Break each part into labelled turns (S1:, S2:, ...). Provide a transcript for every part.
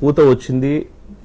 S1: పూత వచ్చింది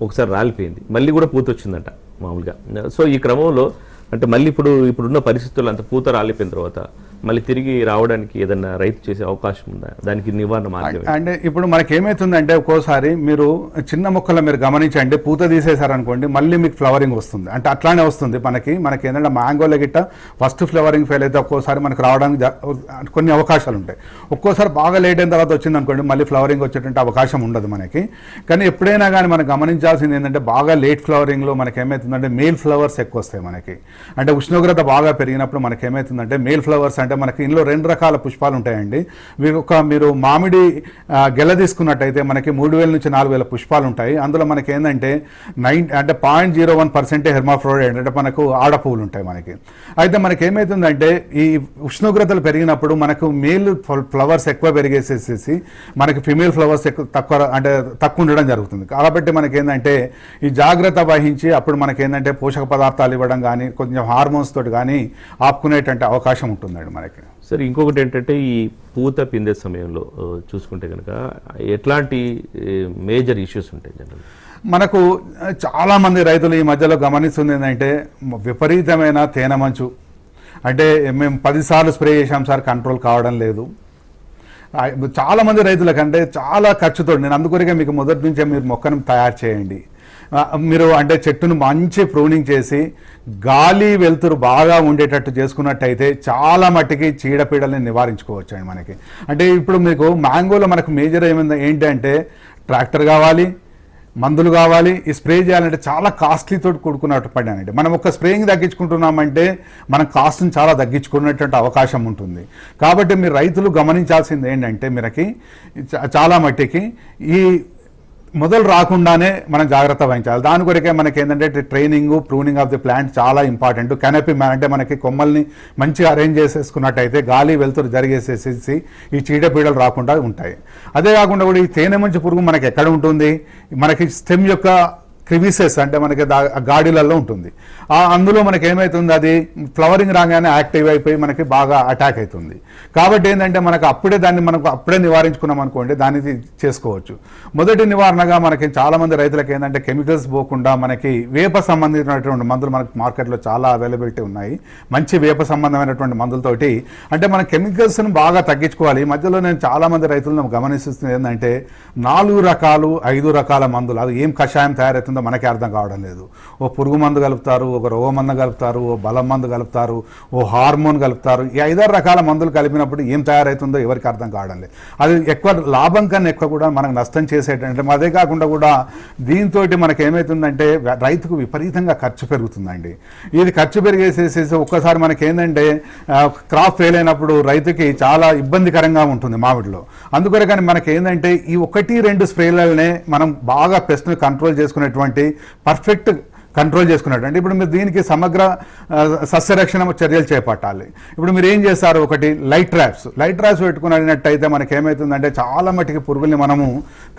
S1: ఒకసారి రాలిపోయింది. మళ్ళీ కూడా పూత వచ్చిందంట మామూలుగా. సో ఈ క్రమంలో అంటే మళ్ళీ ఇప్పుడు ఇప్పుడున్న పరిస్థితుల్లో అంత పూత రాలిపోయిన తర్వాత మళ్ళీ తిరిగి రావడానికి ఏదన్నా రైతు చేసే అవకాశం ఉందా? దానికి నివారణ మార్గం
S2: అంటే ఇప్పుడు మనకి ఏమవుతుందంటే ఒక్కోసారి మీరు చిన్న మొక్కలు మీరు గమనించండి పూత తీసేశారనుకోండి మళ్ళీ మీకు ఫ్లవరింగ్ వస్తుంది. అంటే అట్లానే వస్తుంది మనకి. మనకి ఏంటంటే మ్యాంగోలో గిట్ట ఫస్ట్ ఫ్లవరింగ్ ఫెయిల్ అయితే ఒక్కోసారి మనకు రావడానికి జ- కొన్ని అవకాశాలు ఉంటాయి. ఒక్కోసారి బాగా లేట్ అయిన తర్వాత వచ్చింది అనుకోండి మళ్ళీ ఫ్లవరింగ్ వచ్చేటువంటి అవకాశం ఉండదు మనకి. కానీ ఎప్పుడైనా కానీ మనం గమనించాల్సింది ఏంటంటే బాగా లేట్ ఫ్లవరింగ్లో మనకి ఏమవుతుందంటే మేల్ ఫ్లవర్స్ ఎక్కువ వస్తాయి మనకి. అంటే ఉష్ణోగ్రత బాగా పెరిగినప్పుడు మనకి ఏమవుతుందంటే మేల్ ఫ్లవర్స్ అంటే అంటే మనకి ఇందులో రెండు రకాల పుష్పాలు ఉంటాయండి. మీరు ఒక మీరు మామిడి గెల తీసుకున్నట్టయితే మనకి మూడు వేల నుంచి నాలుగు వేల పుష్పాలు ఉంటాయి. అందులో మనకి ఏంటంటే నైన్ అంటే పాయింట్ జీరో వన్ పర్సెంటే హెర్మాఫ్రోడైడ్ అంటే మనకు ఆడ పువ్వులు ఉంటాయి మనకి. అయితే మనకి ఏమవుతుందంటే ఈ ఉష్ణోగ్రతలు పెరిగినప్పుడు మనకు మేల్ ఫ్లవర్స్ ఎక్కువ పెరిగేసేసేసి మనకి ఫిమేల్ ఫ్లవర్స్ ఎక్కువ తక్కువ అంటే తక్కువ ఉండడం జరుగుతుంది. కాబట్టి మనకి ఏంటంటే ఈ జాగ్రత్త వహించి అప్పుడు మనకి ఏంటంటే పోషక పదార్థాలు ఇవ్వడం కానీ కొంచెం హార్మోన్స్ తోటి కానీ ఆపుకునేటువంటి అవకాశం ఉంటుందండి మనకి
S1: సరే ఇంకొకటి ఏంటంటే ఈ పూత పిందే సమయంలో చూసుకుంటే కనుక ఎట్లాంటి మేజర్ ఇష్యూస్ ఉంటాయి జనరల్
S2: మనకు చాలా మంది రైతులు ఈ మధ్యలో గమనిస్తుంది ఏంటంటే విపరీతమైన తేనె మంచు. అంటే మేము పదిసార్లు స్ప్రే చేసాం సార్ కంట్రోల్ కావడం లేదు. ఆ, చాలా మంది రైతులకు అంటే చాలా ఖర్చుతో నేను అందుకొరకే మీకు మొదటి నుంచే మీరు మొక్కను తయారు చేయండి. మీరు అంటే చెట్టును మంచి ప్రూనింగ్ చేసి గాలి వెలుతురు బాగా ఉండేటట్టు చేసుకున్నట్టయితే చాలా మట్టికి చీడపీడల్ని నివారించుకోవచ్చు అండి మనకి. అంటే ఇప్పుడు మీకు మ్యాంగోలో మనకు మేజర్ ఏమైంది ఏంటంటే ట్రాక్టర్ కావాలి మందులు కావాలి ఈ స్ప్రే చేయాలంటే చాలా కాస్ట్లీతో కూడుకున్నట్టు పడానండి మనం ఒక స్ప్రేయింగ్ తగ్గించుకుంటున్నామంటే మనం కాస్ట్ని చాలా తగ్గించుకునేటువంటి అవకాశం ఉంటుంది. కాబట్టి మీరు రైతులు గమనించాల్సింది ఏంటంటే మీరకి చాలా మట్టికి ఈ మొదలు రాకుండానే మనం జాగ్రత్త వహించాలి. దాని కొరకే మనకి ఏంటంటే training pruning of the plant చాలా ఇంపార్టెంట్. కెనపీ అంటే మనకి కొమ్మల్ని మంచిగా అరేంజ్ చేసేసుకున్నట్టయితే గాలి వెలుతురు జరిగేసేసి ఈ చీడపీడలు రాకుండా ఉంటాయి. అదే కాకుండా కూడా ఈ తేనె మంచి పురుగు మనకి ఎక్కడ ఉంటుంది? మనకి స్టెమ్ యొక్క క్రివిసెస్ అంటే మనకి దా- గాడిలలో ఉంటుంది. అందులో మనకి ఏమవుతుంది అది ఫ్లవరింగ్ రాగానే యాక్టివ్ అయిపోయి మనకి బాగా అటాక్ అవుతుంది కాబట్టి ఏంటంటే మనకు అప్పుడే దాన్ని మనకు అప్పుడే నివారించుకున్నాం అనుకోండి దాన్ని చేసుకోవచ్చు. మొదటి నివారణగా మనకి చాలా మంది రైతులకు ఏంటంటే కెమికల్స్ పోకుండా మనకి వేప సంబంధించినటువంటి మందులు మనకి మార్కెట్లో చాలా అవైలబిలిటీ ఉన్నాయి. మంచి వేప సంబంధమైనటువంటి మందులతోటి అంటే మన కెమికల్స్ను బాగా తగ్గించుకోవాలి. ఈ మధ్యలో నేను చాలా మంది రైతులను గమనిస్తుంది ఏంటంటే నాలుగు రకాలు ఐదు రకాల మందులు అది ఏం కషాయం తయారవుతుంది? మనకే అర్థం కావడం లేదు. ఓ పురుగు మందు కలుపుతారు ఒక రోగ మందు కలుపుతారు ఓ బలం మందు కలుపుతారు ఓ హార్మోన్ కలుపుతారు. ఈ ఐదారు రకాల మందులు కలిపినప్పుడు ఏం తయారవుతుందో ఎవరికి అర్థం కావడం లేదు. అది ఎక్కువ లాభం కన్నా ఎక్కువ కూడా మనకు నష్టం చేసేటంటే అదే కాకుండా కూడా దీంతో మనకి ఏమవుతుందంటే రైతుకు విపరీతంగా ఖర్చు పెరుగుతుందండి. ఇది ఖర్చు పెరిగేసేసేసి ఒక్కసారి మనకి ఏంటంటే క్రాప్ ఫెయిల్ అయినప్పుడు రైతుకి చాలా ఇబ్బందికరంగా ఉంటుంది మామిడిలో. అందుకొరే కానీ మనకి ఏంటంటే ఈ ఒకటి రెండు స్ప్రేలనే మనం బాగా పెస్ట్ని కంట్రోల్ చేసుకునేటువంటి పర్ఫెక్ట్ కంట్రోల్ చేసుకున్నట్టు. అంటే ఇప్పుడు మీరు దీనికి సమగ్ర సస్యరక్షణ చర్యలు చేపట్టాలి. ఇప్పుడు మీరు ఏం చేస్తారు ఒకటి లైట్ ట్రాప్స్ లైట్ ట్రాప్స్ పెట్టుకున్నట్టయితే మనకి ఏమవుతుందంటే చాలా మటుకి పురుగుల్ని మనము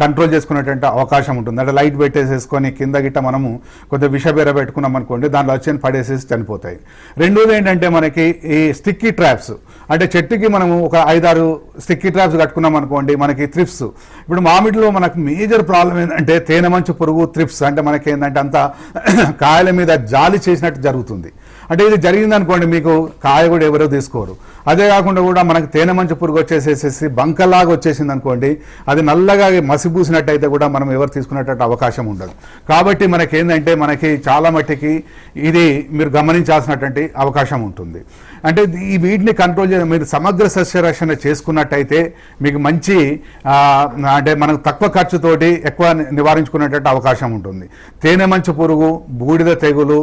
S2: కంట్రోల్ చేసుకునేటువంటి అవకాశం ఉంటుంది. అంటే లైట్ పెట్టేసేసుకొని కింద గిట్ట మనము కొంత విషబెర పెట్టుకున్నాం అనుకోండి దాంట్లో వచ్చి పడేసేసి చనిపోతాయి. రెండోది ఏంటంటే మనకి ఈ స్టిక్కీ ట్రాప్స్. అంటే చెట్టుకి మనము ఒక ఐదారు స్టిక్కీ ట్రాప్స్ కట్టుకున్నాం అనుకోండి మనకి త్రిప్స్. ఇప్పుడు మామిడిలో మనకు మేజర్ ప్రాబ్లం ఏంటంటే తేనె మంచు పురుగు త్రిప్స్. అంటే మనకి ఏంటంటే అంత కాయల మీద జాలి చేసినట్టు జరుగుతుంది. అంటే ఇది జరిగింది అనుకోండి మీకు కాయ కూడా ఎవరో తీసుకోరు. అదే కాకుండా కూడా మనకి తేనె మంచు పురుగు వచ్చేసేసి బంకలాగా వచ్చేసింది అనుకోండి అది నల్లగా మసిపూసినట్టయితే కూడా మనం ఎవరు తీసుకునేటట్టు అవకాశం ఉండదు. కాబట్టి మనకి ఏంటంటే మనకి చాలా మట్టికి ఇది మీరు గమనించాల్సినటువంటి అవకాశం ఉంటుంది. అంటే ఈ వీటిని కంట్రోల్ చేయడం మీరు సమగ్ర సస్యరక్షణ చేసుకున్నట్టయితే మీకు మంచి అంటే మనకు తక్కువ ఖర్చుతోటి ఎక్కువ నివారించుకునేటట్టు అవకాశం ఉంటుంది. తేనె మంచు పురుగు బూడిద తెగులు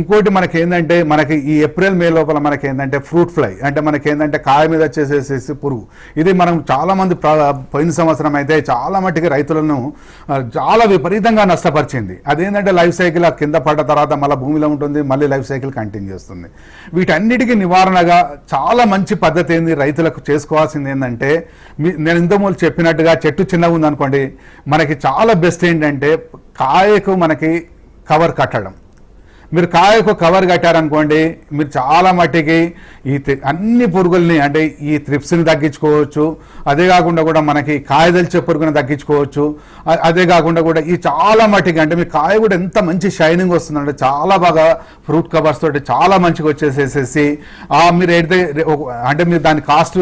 S2: ఇంకోటి మనకి ఏంటంటే మనకి ఈ ఏప్రిల్ మే లోపల మనకి ఏంటంటే ఫ్రూట్ ఫ్లై అంటే మనకి ఏంటంటే కాయ మీద వచ్చేసేసి పురుగు. ఇది మనం చాలామంది పోయిన సంవత్సరం అయితే చాలా మట్టుకి రైతులను చాలా విపరీతంగా నష్టపరిచింది. అదేంటంటే లైఫ్ సైకిల్ ఆ కింద పడ్డ తర్వాత మళ్ళీ భూమిలో ఉంటుంది మళ్ళీ లైఫ్ సైకిల్ కంటిన్యూ చేస్తుంది. వీటన్నిటికీ నివారణగా చాలా మంచి పద్ధతి ఏంది రైతులకు చేసుకోవాల్సింది ఏంటంటే నేను ఇంతకుముందు చెప్పినట్టుగా చెట్టు చిన్నగా ఉందనుకోండి మనకి చాలా బెస్ట్ ఏంటంటే కాయకు మనకి కవర్ కట్టడం. మీరు కాయకు కవర్ కట్టారనుకోండి మీరు చాలా మట్టికి ఈ అన్ని పురుగుల్ని అంటే ఈ త్రిప్స్ని తగ్గించుకోవచ్చు. అదే కాకుండా కూడా మనకి కాయదలిచే పురుగుని తగ్గించుకోవచ్చు. అదే కాకుండా కూడా ఈ చాలా మట్టికి అంటే మీ కాయ కూడా ఎంత మంచి షైనింగ్ వస్తుందంటే చాలా బాగా ఫ్రూట్ కవర్స్ తోటి చాలా మంచిగా వచ్చేసేసేసి మీరు ఏదైతే అంటే మీరు దాని కాస్ట్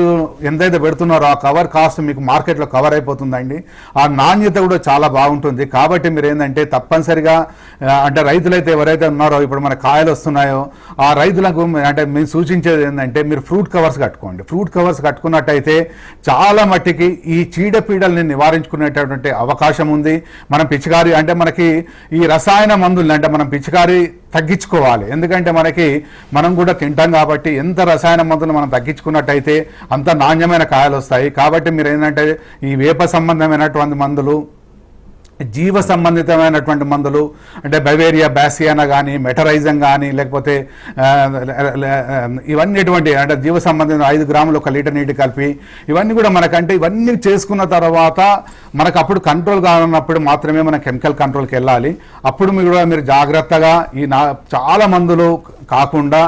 S2: ఎంతైతే పెడుతున్నారో ఆ కవర్ కాస్ట్ మీకు మార్కెట్లో కవర్ అయిపోతుందండి. ఆ నాణ్యత కూడా చాలా బాగుంటుంది. కాబట్టి మీరు ఏంటంటే తప్పనిసరిగా అంటే రైతులైతే ఎవరైతే ఉన్నారో ఇప్పుడు మన కాయలు వస్తున్నాయో ఆ రైతులకు అంటే మేము సూచించేది ఏంటంటే మీరు ఫ్రూట్ కవర్స్ కట్టుకోండి. ఫ్రూట్ కవర్స్ కట్టుకున్నట్టయితే చాలా మట్టికి ఈ చీడపీడల్ని నివారించుకునేటటువంటి అవకాశం ఉంది. మనం పిచికారి అంటే మనకి ఈ రసాయన మందుల్ని అంటే మనం పిచికారి తగ్గించుకోవాలి. ఎందుకంటే మనకి మనం కూడా తింటాం కాబట్టి ఎంత రసాయన మందులు మనం తగ్గించుకున్నట్టయితే అంత నాణ్యమైన కాయలు వస్తాయి. కాబట్టి మీరు ఏంటంటే ఈ వేప సంబంధమైనటువంటి మందులు జీవ సంబంధితమైనటువంటి మందులు అంటే బవేరియా బ్యాసియానా కానీ మెటరైజం కానీ లేకపోతే ఇవన్నీ ఎటువంటి అంటే జీవ సంబంధిత ఐదు గ్రాములు ఒక లీటర్ నీటి కలిపి ఇవన్నీ కూడా మనకంటే ఇవన్నీ చేసుకున్న తర్వాత మనకు అప్పుడు కంట్రోల్ కానున్నప్పుడు మాత్రమే మనం కెమికల్ కంట్రోల్కి వెళ్ళాలి. అప్పుడు మీరు కూడా మీరు జాగ్రత్తగా ఈ నా చాలా మందులు కాకుండా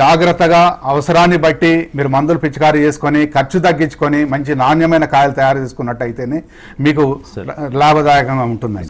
S2: జాగ్రత్తగా అవసరాన్ని బట్టి మీరు మందులు పిచికారీ చేసుకొని ఖర్చు తగ్గించుకొని మంచి నాణ్యమైన కాయలు తయారు చేసుకున్నట్టయితేనే మీకు లాభదాయకంగా ఉంటుందండి.